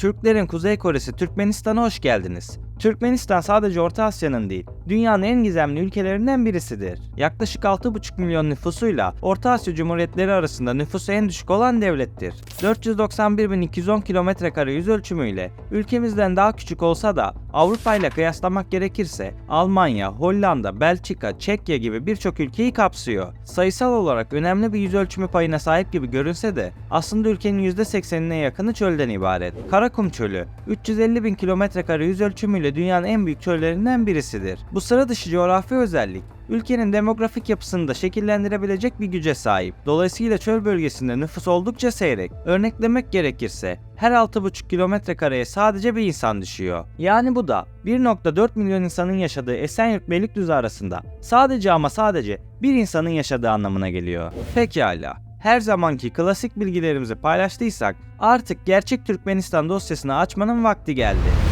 Türklerin Kuzey Kore'si Türkmenistan'a hoş geldiniz. Türkmenistan sadece Orta Asya'nın değil, dünyanın en gizemli ülkelerinden birisidir. Yaklaşık 6,5 milyon nüfusuyla Orta Asya Cumhuriyetleri arasında nüfusu en düşük olan devlettir. 491.210 kilometrekare yüz ölçümüyle ülkemizden daha küçük olsa da Avrupa ile kıyaslamak gerekirse Almanya, Hollanda, Belçika, Çekya gibi birçok ülkeyi kapsıyor. Sayısal olarak önemli bir yüz ölçümü payına sahip gibi görünse de aslında ülkenin %80'ine yakını çölden ibaret. Karakum Çölü 350 bin kilometrekare yüz ölçümüyle dünyanın en büyük çöllerinden birisidir. Bu sıra dışı coğrafi özellik ülkenin demografik yapısını da şekillendirebilecek bir güce sahip. Dolayısıyla çöl bölgesinde nüfus oldukça seyrek. Örneklemek gerekirse her 6,5 kilometre kareye sadece bir insan düşüyor. Yani bu da 1.4 milyon insanın yaşadığı Esenyurt Beylikdüzü arasında sadece ama sadece bir insanın yaşadığı anlamına geliyor. Pekala. Her zamanki klasik bilgilerimizi paylaştıysak artık gerçek Türkmenistan dosyasını açmanın vakti geldi.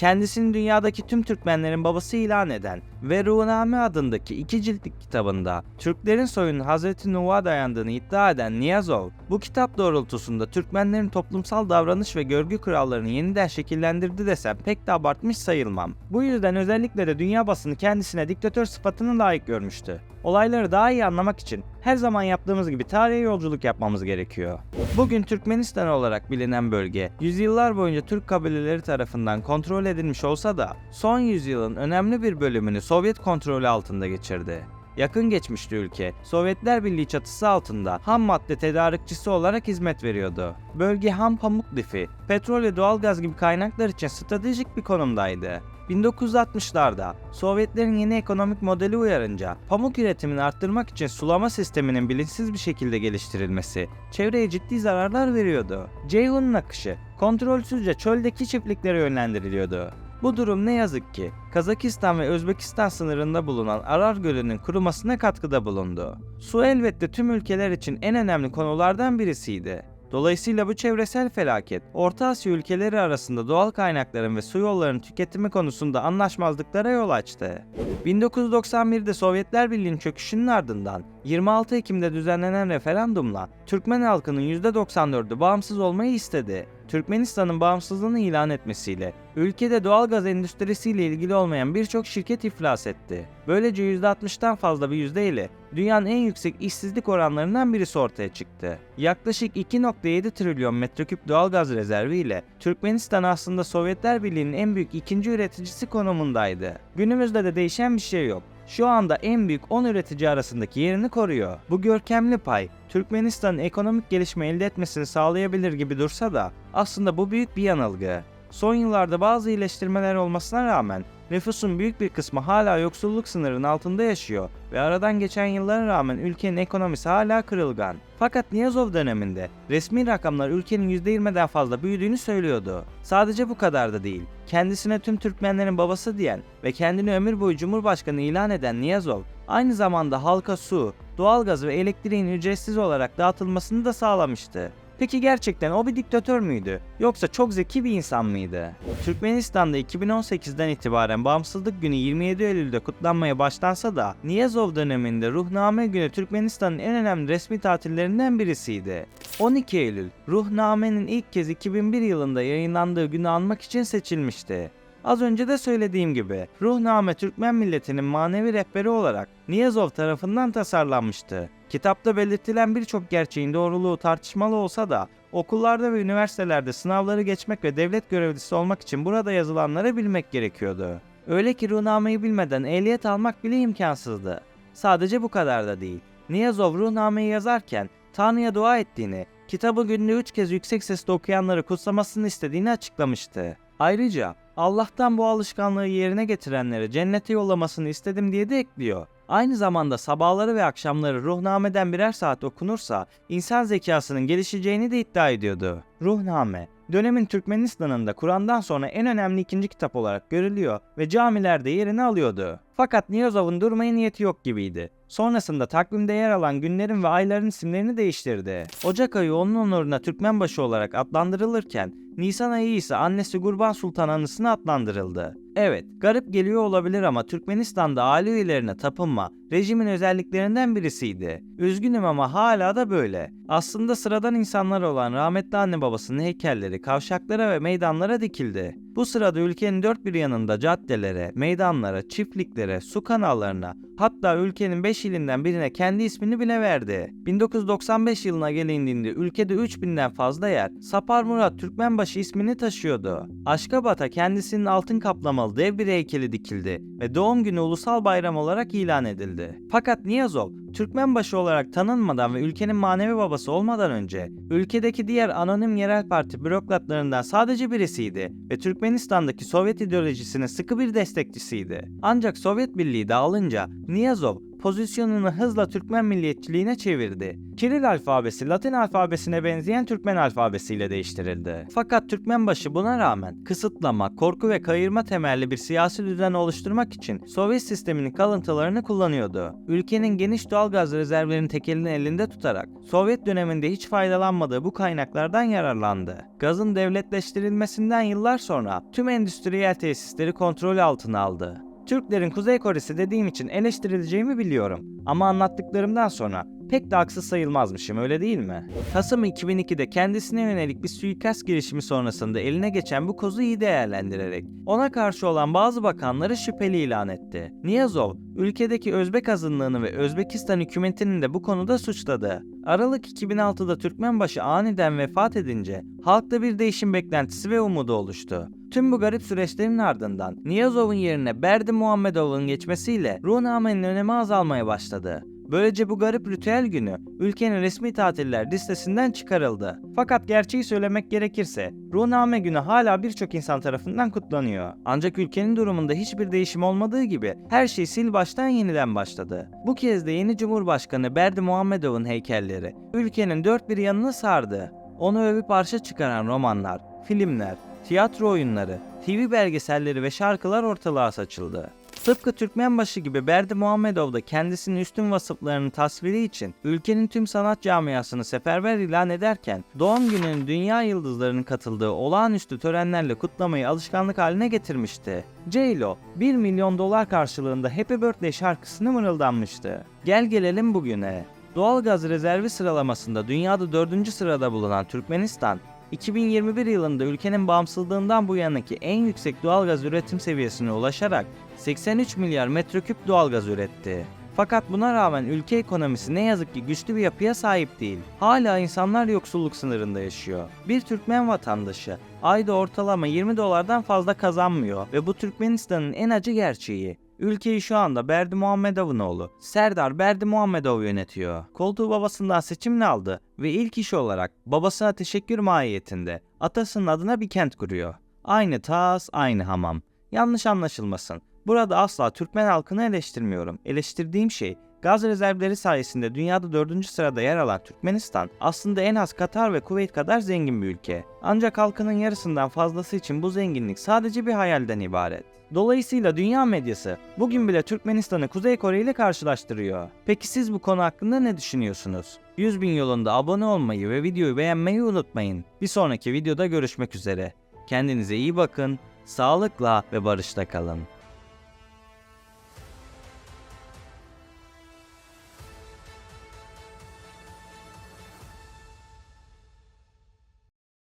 Kendisini dünyadaki tüm Türkmenlerin babası ilan eden ve Ruhname adındaki iki ciltlik kitabında Türklerin soyunun Hazreti Nuh'a dayandığını iddia eden Niyazov, bu kitap doğrultusunda Türkmenlerin toplumsal davranış ve görgü kurallarını yeniden şekillendirdi desem pek de abartmış sayılmam. Bu yüzden özellikle de dünya basını kendisine diktatör sıfatını layık görmüştü. Olayları daha iyi anlamak için her zaman yaptığımız gibi tarihe yolculuk yapmamız gerekiyor. Bugün Türkmenistan olarak bilinen bölge, yüzyıllar boyunca Türk kabileleri tarafından kontrol edilmiş olsa da son yüzyılın önemli bir bölümünü Sovyet kontrolü altında geçirdi. Yakın geçmişte ülke, Sovyetler Birliği çatısı altında ham madde tedarikçisi olarak hizmet veriyordu. Bölge ham pamuk lifi, petrol ve doğalgaz gibi kaynaklar için stratejik bir konumdaydı. 1960'larda Sovyetlerin yeni ekonomik modeli uyarınca pamuk üretimini arttırmak için sulama sisteminin bilinçsiz bir şekilde geliştirilmesi çevreye ciddi zararlar veriyordu. Ceyhun'un akışı kontrolsüzce çöldeki çiftliklere yönlendiriliyordu. Bu durum ne yazık ki Kazakistan ve Özbekistan sınırında bulunan Arar Gölü'nün kurumasına katkıda bulundu. Su elbette tüm ülkeler için en önemli konulardan birisiydi. Dolayısıyla bu çevresel felaket, Orta Asya ülkeleri arasında doğal kaynakların ve su yollarının tüketimi konusunda anlaşmazlıklara yol açtı. 1991'de Sovyetler Birliği'nin çöküşünün ardından 26 Ekim'de düzenlenen referandumla Türkmen halkının %94'ü bağımsız olmayı istedi. Türkmenistan'ın bağımsızlığını ilan etmesiyle ülkede doğal gaz endüstrisiyle ilgili olmayan birçok şirket iflas etti. Böylece %60'tan fazla bir yüzdeyle dünyanın en yüksek işsizlik oranlarından birisi ortaya çıktı. Yaklaşık 2.7 trilyon metreküp doğal gaz rezervi ile Türkmenistan aslında Sovyetler Birliği'nin en büyük ikinci üreticisi konumundaydı. Günümüzde de değişen bir şey yok şu anda en büyük 10 üretici arasındaki yerini koruyor. Bu görkemli pay Türkmenistan'ın ekonomik gelişme elde etmesini sağlayabilir gibi dursa da aslında bu büyük bir yanılgı. Son yıllarda bazı iyileştirmeler olmasına rağmen nüfusun büyük bir kısmı hala yoksulluk sınırının altında yaşıyor ve aradan geçen yıllara rağmen ülkenin ekonomisi hala kırılgan. Fakat Niyazov döneminde resmi rakamlar ülkenin %20'den fazla büyüdüğünü söylüyordu. Sadece bu kadar da değil. Kendisine tüm Türkmenlerin babası diyen ve kendini ömür boyu Cumhurbaşkanı ilan eden Niyazov, aynı zamanda halka su, doğalgaz ve elektriğin ücretsiz olarak dağıtılmasını da sağlamıştı. Peki gerçekten o bir diktatör müydü? Yoksa çok zeki bir insan mıydı? Türkmenistan'da 2018'den itibaren bağımsızlık günü 27 Eylül'de kutlanmaya başlansa da Niyazov döneminde Ruhname günü Türkmenistan'ın en önemli resmi tatillerinden birisiydi. 12 Eylül, Ruhname'nin ilk kez 2001 yılında yayınlandığı günü anmak için seçilmişti. Az önce de söylediğim gibi Ruhname Türkmen milletinin manevi rehberi olarak Niyazov tarafından tasarlanmıştı. Kitapta belirtilen birçok gerçeğin doğruluğu tartışmalı olsa da okullarda ve üniversitelerde sınavları geçmek ve devlet görevlisi olmak için burada yazılanları bilmek gerekiyordu. Öyle ki ruhnameyi bilmeden ehliyet almak bile imkansızdı. Sadece bu kadar da değil. Niyazov ruhnameyi yazarken Tanrı'ya dua ettiğini, kitabı günde üç kez yüksek sesle okuyanları kutsamasını istediğini açıklamıştı. Ayrıca Allah'tan bu alışkanlığı yerine getirenleri cennete yollamasını istedim diye de ekliyor. Aynı zamanda sabahları ve akşamları ruhnameden birer saat okunursa insan zekasının gelişeceğini de iddia ediyordu. Ruhname, dönemin Türkmenistan'ında Kur'an'dan sonra en önemli ikinci kitap olarak görülüyor ve camilerde yerini alıyordu. Fakat Niyazov'un durmaya niyeti yok gibiydi. Sonrasında takvimde yer alan günlerin ve ayların isimlerini değiştirdi. Ocak ayı onun onuruna Türkmenbaşı olarak adlandırılırken Nisan ayı ise annesi Gurban Sultan anısına adlandırıldı. Evet, garip geliyor olabilir ama Türkmenistan'da aile üyelerine tapınma rejimin özelliklerinden birisiydi. Üzgünüm ama hala da böyle. Aslında sıradan insanlar olan rahmetli anne babasının heykelleri kavşaklara ve meydanlara dikildi. Bu sırada ülkenin dört bir yanında caddelere, meydanlara, çiftliklere, su kanallarına, hatta ülkenin 5 ilinden birine kendi ismini bile verdi. 1995 yılına gelindiğinde ülkede 3000'den fazla yer Sapar Murat Türkmenbaşı ismini taşıyordu. Aşkabat'a kendisinin altın kaplamalı dev bir heykeli dikildi ve doğum günü ulusal bayram olarak ilan edildi. Fakat Niyazov, Türkmenbaşı olarak tanınmadan ve ülkenin manevi babası olmadan önce ülkedeki diğer anonim yerel parti bürokratlarından sadece birisiydi ve Türkmenistan'daki Sovyet ideolojisinin sıkı bir destekçisiydi. Ancak Sovyet Birliği dağılınca Niyazov pozisyonunu hızla Türkmen milliyetçiliğine çevirdi. Kiril alfabesi Latin alfabesine benzeyen Türkmen alfabesiyle değiştirildi. Fakat Türkmenbaşı buna rağmen kısıtlama, korku ve kayırma temelli bir siyasi düzen oluşturmak için Sovyet sisteminin kalıntılarını kullanıyordu. Ülkenin geniş doğalgaz rezervlerini tek elinin elinde tutarak Sovyet döneminde hiç faydalanmadığı bu kaynaklardan yararlandı. Gazın devletleştirilmesinden yıllar sonra tüm endüstriyel tesisleri kontrol altına aldı. Türklerin Kuzey Kore'si dediğim için eleştirileceğimi biliyorum. Ama anlattıklarımdan sonra pek de haksız sayılmazmışım öyle değil mi? Kasım 2002'de kendisine yönelik bir suikast girişimi sonrasında eline geçen bu kozu iyi değerlendirerek ona karşı olan bazı bakanları şüpheli ilan etti. Niyazov, ülkedeki Özbek azınlığını ve Özbekistan hükümetinin de bu konuda suçladı. Aralık 2006'da Türkmenbaşı aniden vefat edince halkta bir değişim beklentisi ve umudu oluştu. Tüm bu garip süreçlerin ardından Niyazov'un yerine Berdi Muhammedov'un geçmesiyle ruhnamenin önemi azalmaya başladı. Böylece bu garip ritüel günü ülkenin resmi tatiller listesinden çıkarıldı. Fakat gerçeği söylemek gerekirse ruhname günü hala birçok insan tarafından kutlanıyor. Ancak ülkenin durumunda hiçbir değişim olmadığı gibi her şey sil baştan yeniden başladı. Bu kez de yeni Cumhurbaşkanı Berdi Muhammedov'un heykelleri ülkenin dört bir yanını sardı. Onu övüp arşa çıkaran romanlar, filmler, tiyatro oyunları, TV belgeselleri ve şarkılar ortalığa saçıldı. Tıpkı Türkmenbaşı gibi Berdi Muhammedov da kendisinin üstün vasıflarının tasviri için ülkenin tüm sanat camiasını seferber ilan ederken doğum gününün dünya yıldızlarının katıldığı olağanüstü törenlerle kutlamayı alışkanlık haline getirmişti. J-Lo 1 milyon dolar karşılığında Happy Birthday şarkısını mırıldanmıştı. Gel gelelim bugüne. Doğalgaz rezervi sıralamasında dünyada 4. sırada bulunan Türkmenistan, 2021 yılında ülkenin bağımsızlığından bu yanaki en yüksek doğalgaz üretim seviyesine ulaşarak 83 milyar metreküp doğalgaz üretti. Fakat buna rağmen ülke ekonomisi ne yazık ki güçlü bir yapıya sahip değil. Hala insanlar yoksulluk sınırında yaşıyor. Bir Türkmen vatandaşı ayda ortalama 20 dolardan fazla kazanmıyor ve bu Türkmenistan'ın en acı gerçeği. Ülkeyi şu anda Berdi Muhammedov'un oğlu Serdar Berdi Muhammedov yönetiyor. Koltuğu babasından seçimle aldı ve ilk iş olarak babasına teşekkür mahiyetinde atasının adına bir kent kuruyor. Aynı tas, aynı hamam. Yanlış anlaşılmasın. Burada asla Türkmen halkını eleştirmiyorum. Eleştirdiğim şey gaz rezervleri sayesinde dünyada 4. sırada yer alan Türkmenistan aslında en az Katar ve Kuveyt kadar zengin bir ülke. Ancak halkının yarısından fazlası için bu zenginlik sadece bir hayalden ibaret. Dolayısıyla dünya medyası bugün bile Türkmenistan'ı Kuzey Kore ile karşılaştırıyor. Peki siz bu konu hakkında ne düşünüyorsunuz? 100 bin yolunda abone olmayı ve videoyu beğenmeyi unutmayın. Bir sonraki videoda görüşmek üzere. Kendinize iyi bakın, sağlıkla ve barışta kalın.